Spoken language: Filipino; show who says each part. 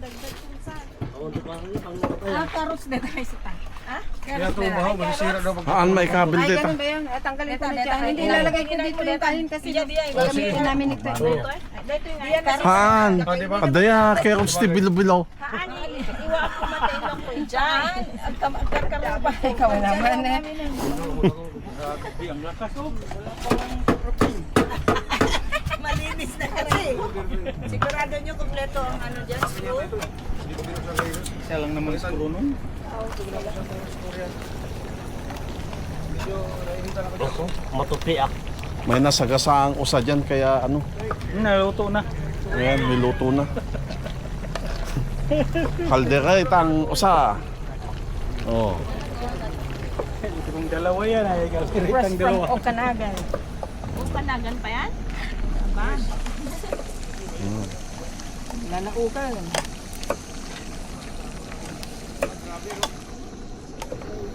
Speaker 1: dagdag kung saan.
Speaker 2: Ah, karos na tayo sa. Ha?
Speaker 3: Masisira daw pag
Speaker 4: Haan may kabil
Speaker 2: Ay,
Speaker 4: dito.
Speaker 2: ganun ba yun? Eh, Tanggalin ko na dyan. Hindi lalagay ko dito yung tahin kasi gamitin namin ito.
Speaker 1: Dito yung Diyan na
Speaker 4: Haan.
Speaker 3: Oh, di ba?
Speaker 4: Adaya, kaya kung sti bilo-bilo.
Speaker 1: Haan, iwa ako matay lang ko dyan. Ang kamakar kami ba?
Speaker 2: Ikaw naman eh.
Speaker 3: Ang lakas oh.
Speaker 1: Sigurado nyo kompleto ang ano dyan, screw.
Speaker 3: Isa lang naman screw nun.
Speaker 5: Matupi ah.
Speaker 4: May nasagasaang usa dyan, kaya ano,
Speaker 3: Naluto na.
Speaker 4: ayan, may luto na. Kaldera itang usa. Oh.
Speaker 3: Itong dalawa yan ay kalirit ang dalawa.
Speaker 2: O kanagan.
Speaker 1: O, panagan pa yan?
Speaker 2: Nanaukan.